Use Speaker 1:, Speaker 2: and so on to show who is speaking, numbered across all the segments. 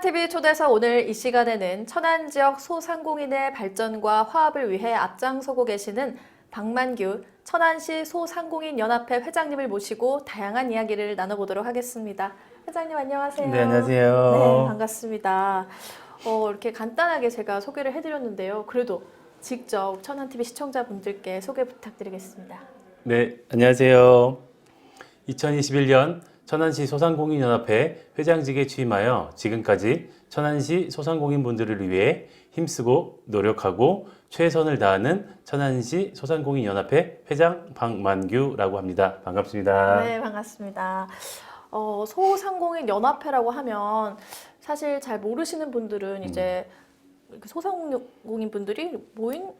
Speaker 1: 천안TV 초대서 오늘 이 시간에는 천안 지역 소상공인의 발전과 화합을 위해 앞장서고 계시는 박만규 천안시 소상공인 연합회 회장님을 모시고 다양한 이야기를 나눠보도록 하겠습니다. 회장님 안녕하세요.
Speaker 2: 네, 안녕하세요.
Speaker 1: 네, 반갑습니다. 어, 이렇게 간단하게 제가 소개를 해드렸는데요. 그래도 직접 천안TV 시청자분들께 소개 부탁드리겠습니다.
Speaker 2: 네, 안녕하세요. 2021년 천안시 소상공인연합회 회장직에 취임하여 지금까지 천안시 소상공인분들을 위해 힘쓰고 노력하고 최선을 다하는 천안시 소상공인연합회 회장 박만규라고 합니다. 반갑습니다.
Speaker 1: 네, 반갑습니다. 어, 소상공인 연합회라고 하면 사실 잘 모르시는 분들은 이제 이렇게 소상공인 분들이 모임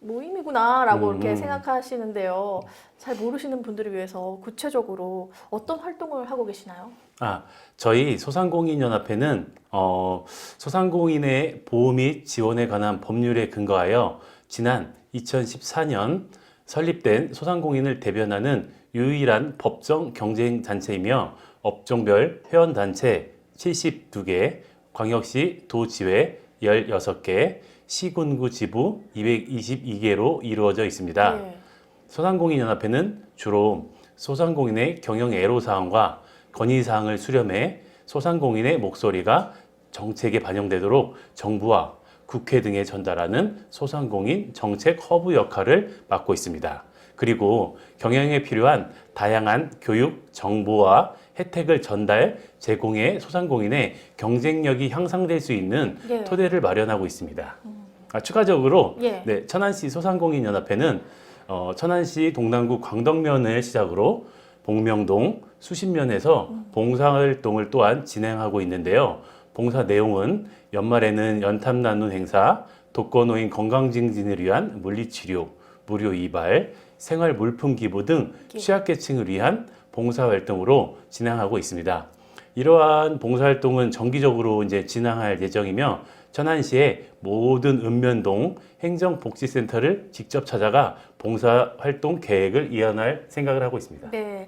Speaker 1: 모임이구나라고
Speaker 2: 음,
Speaker 1: 이렇게
Speaker 2: 음.
Speaker 1: 생각하시는데요. 잘 모르시는 분들을 위해서 구체적으로 어떤 활동을 하고 계시나요?
Speaker 2: 아, 저희 소상공인연합회는 어, 소상공인의 보호 및 지원에 관한 법률에 근거하여 지난 2014년 설립된 소상공인을 대변하는 유일한 법정 경쟁 단체이며 업종별 회원 단체 72개, 광역시 도지회 16개, 시군구 지부 222개로 이루어져 있습니다.
Speaker 1: 네.
Speaker 2: 소상공인연합회는 주로 소상공인의 경영 애로사항과 건의사항을 수렴해 소상공인의 목소리가 정책에 반영되도록 정부와 국회 등에 전달하는 소상공인 정책 허브 역할을 맡고 있습니다. 그리고 경영에 필요한 다양한 교육, 정보와 혜택을 전달, 제공해 소상공인의 경쟁력이 향상될 수 있는
Speaker 1: 예.
Speaker 2: 토대를 마련하고 있습니다. 아, 추가적으로
Speaker 1: 예.
Speaker 2: 네, 천안시 소상공인연합회는 어, 천안시 동남구 광덕면을 시작으로 봉명동, 수신면에서 봉사활동을 또한 진행하고 있는데요. 봉사 내용은 연말에는 연탄 나눔 행사, 독거노인 건강 증진을 위한 물리치료, 무료 이발, 생활 물품 기부 등
Speaker 1: 예.
Speaker 2: 취약계층을 위한 봉사 활동으로 진행하고 있습니다. 이러한 봉사 활동은 정기적으로 이제 진행할 예정이며 천안시의 모든 읍면동 행정복지센터를 직접 찾아가 봉사활동 계획을 이어날 생각을 하고 있습니다.
Speaker 1: 네.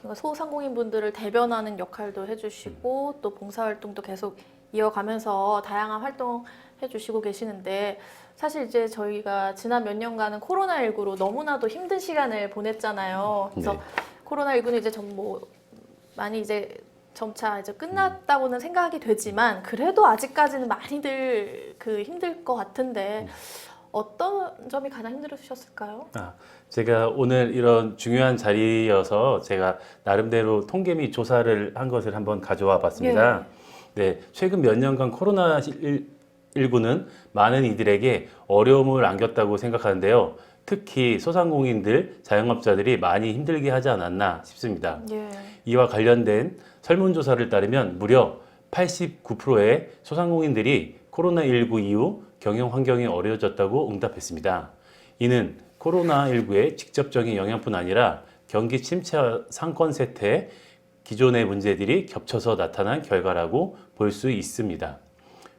Speaker 1: 그러니까 소상공인 분들을 대변하는 역할도 해주시고 또 봉사활동도 계속 이어가면서 다양한 활동 해주시고 계시는데 사실 이제 저희가 지난 몇 년간은 코로나19로 너무나도 힘든 시간을 보냈잖아요. 그래서
Speaker 2: 네.
Speaker 1: 코로나19는 이제 전뭐 많이 이제 점차 이제 끝났다고는 생각이 되지만 그래도 아직까지는 많이들 그 힘들 것 같은데 어떤 점이 가장 힘들으셨을까요?
Speaker 2: 아, 제가 오늘 이런 중요한 자리여서 제가 나름대로 통계 및 조사를 한 것을 한번 가져와 봤습니다. 네, 최근 몇 년간 코로나 19는 많은 이들에게 어려움을 안겼다고 생각하는데요. 특히 소상공인들, 자영업자들이 많이 힘들게 하지 않았나 싶습니다.
Speaker 1: 예.
Speaker 2: 이와 관련된 설문조사를 따르면 무려 89%의 소상공인들이 코로나19 이후 경영 환경이 어려워졌다고 응답했습니다. 이는 코로나19의 직접적인 영향뿐 아니라 경기 침체와 상권 세태, 기존의 문제들이 겹쳐서 나타난 결과라고 볼 수 있습니다.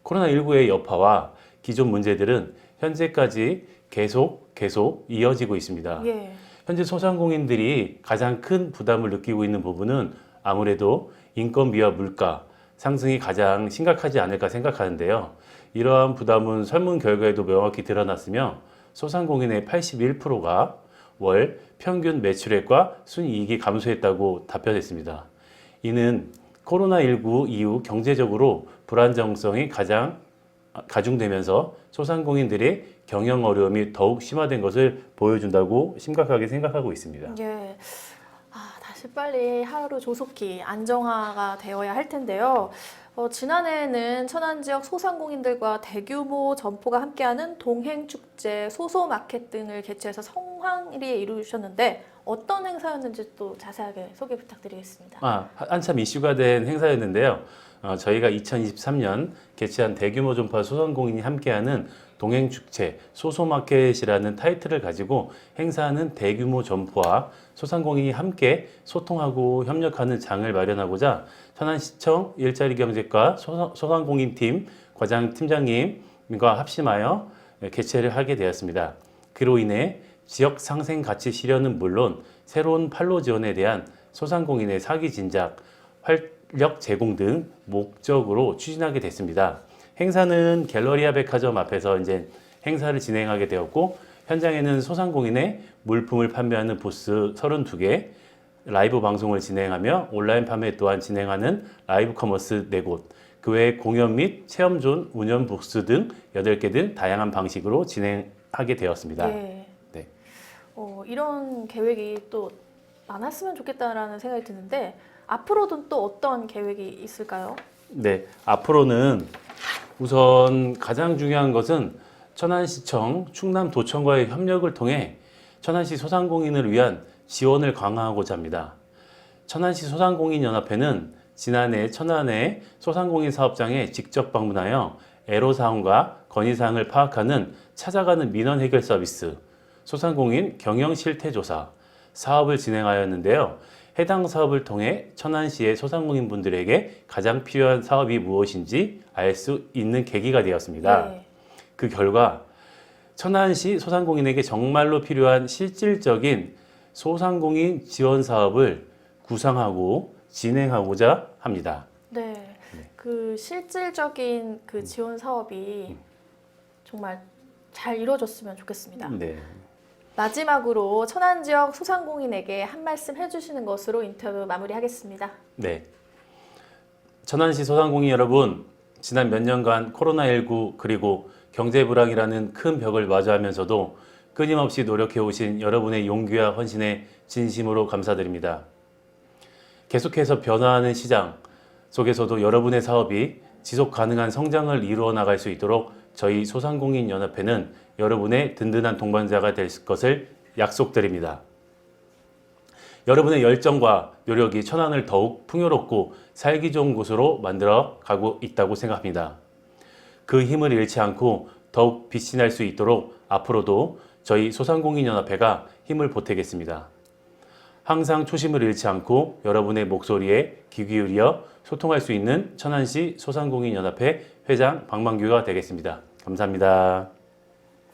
Speaker 2: 코로나19의 여파와 기존 문제들은 현재까지 계속 계속 이어지고 있습니다.
Speaker 1: 예.
Speaker 2: 현재 소상공인들이 가장 큰 부담을 느끼고 있는 부분은 아무래도 인건비와 물가 상승이 가장 심각하지 않을까 생각하는데요. 이러한 부담은 설문 결과에도 명확히 드러났으며 소상공인의 81%가 월 평균 매출액과 순이익이 감소했다고 답변했습니다. 이는 코로나19 이후 경제적으로 불안정성이 가장 가중되면서 소상공인들의 경영 어려움이 더욱 심화된 것을 보여준다고 심각하게 생각하고 있습니다.
Speaker 1: 예. 아, 다시 빨리 하루 조속히 안정화가 되어야 할 텐데요. 어, 지난해에는 천안 지역 소상공인들과 대규모 점포가 함께하는 동행축제, 소소마켓 등을 개최해서 성황리에 이루셨는데 어떤 행사였는지 또 자세하게 소개 부탁드리겠습니다.
Speaker 2: 아, 한참 이슈가 된 행사였는데요. 어, 저희가 2023년 개최한 대규모 점파 소상공인이 함께하는 동행축제 소소마켓이라는 타이틀을 가지고 행사하는 대규모 점포와 소상공인이 함께 소통하고 협력하는 장을 마련하고자 천안시청 일자리 경제과 소상- 소상공인팀 과장 팀장님과 합심하여 개최를 하게 되었습니다. 그로 인해 지역 상생 가치 실현은 물론 새로운 판로 지원에 대한 소상공인의 사기 진작, 활, 인력 제공 등 목적으로 추진하게 됐습니다. 행사는 갤러리아 백화점 앞에서 이제 행사를 진행하게 되었고 현장에는 소상공인의 물품을 판매하는 부스 32개, 라이브 방송을 진행하며 온라인 판매 또한 진행하는 라이브 커머스 4곳, 그 외에 공연 및 체험존, 운영 부스 등 8개 등 다양한 방식으로 진행하게 되었습니다.
Speaker 1: 예.
Speaker 2: 네.
Speaker 1: 어, 이런 계획이 또 많았으면 좋겠다라는 생각이 드는데 앞으로도 또 어떤 계획이 있을까요?
Speaker 2: 네, 앞으로는 우선 가장 중요한 것은 천안시청, 충남도청과의 협력을 통해 천안시 소상공인을 위한 지원을 강화하고자 합니다. 천안시 소상공인연합회는 지난해 천안의 소상공인 사업장에 직접 방문하여 애로사항과 건의사항을 파악하는 찾아가는 민원 해결 서비스, 소상공인 경영 실태 조사, 사업을 진행하였는데요. 해당 사업을 통해 천안시의 소상공인 분들에게 가장 필요한 사업이 무엇인지 알 수 있는 계기가 되었습니다.
Speaker 1: 예.
Speaker 2: 그 결과 천안시 소상공인에게 정말로 필요한 실질적인 소상공인 지원 사업을 구상하고 진행하고자 합니다.
Speaker 1: 네. 그 실질적인
Speaker 2: 음.
Speaker 1: 그 지원 사업이 정말 잘 이루어졌으면 좋겠습니다.
Speaker 2: 네.
Speaker 1: 마지막으로 천안 지역 소상공인에게 한 말씀 해주시는 것으로 인터뷰 마무리하겠습니다.
Speaker 2: 네. 천안시 소상공인 여러분, 지난 몇 년간 코로나19 그리고 경제 불황이라는 큰 벽을 마주하면서도 끊임없이 노력해 오신 여러분의 용기와 헌신에 진심으로 감사드립니다. 계속해서 변화하는 시장 속에서도 여러분의 사업이 지속 가능한 성장을 이루어 나갈 수 있도록 저희 소상공인 연합회는 여러분의 든든한 동반자가 될 것을 약속드립니다. 여러분의 열정과 노력이 천안을 더욱 풍요롭고 살기 좋은 곳으로 만들어 가고 있다고 생각합니다. 그 힘을 잃지 않고 더욱 빛이 날 수 있도록 앞으로도 저희 소상공인연합회가 힘을 보태겠습니다. 항상 초심을 잃지 않고 여러분의 목소리에 귀 기울여 소통할 수 있는 천안시 소상공인연합회 회장 박만규가 되겠습니다. 감사합니다.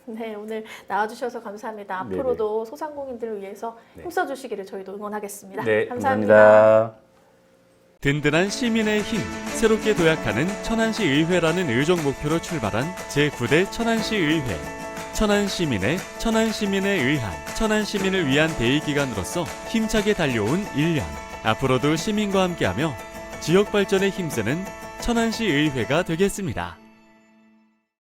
Speaker 1: 네, 오늘 나와주셔서 감사합니다.
Speaker 2: 네네.
Speaker 1: 앞으로도 소상공인들을 위해서
Speaker 2: 네.
Speaker 1: 힘써주시기를 저희도 응원하겠습니다.
Speaker 2: 네,
Speaker 1: 감사합니다.
Speaker 2: 감사합니다.
Speaker 3: 든든한 시민의 힘, 새롭게 도약하는 천안시 의회라는 의정 목표로 출발한 제9대 천안시 의회. 천안 시민의 천안 시민에 의한 천안 시민을 위한 대의 기관으로서 힘차게 달려온 1년. 앞으로도 시민과 함께하며 지역 발전에 힘쓰는 천안시 의회가 되겠습니다.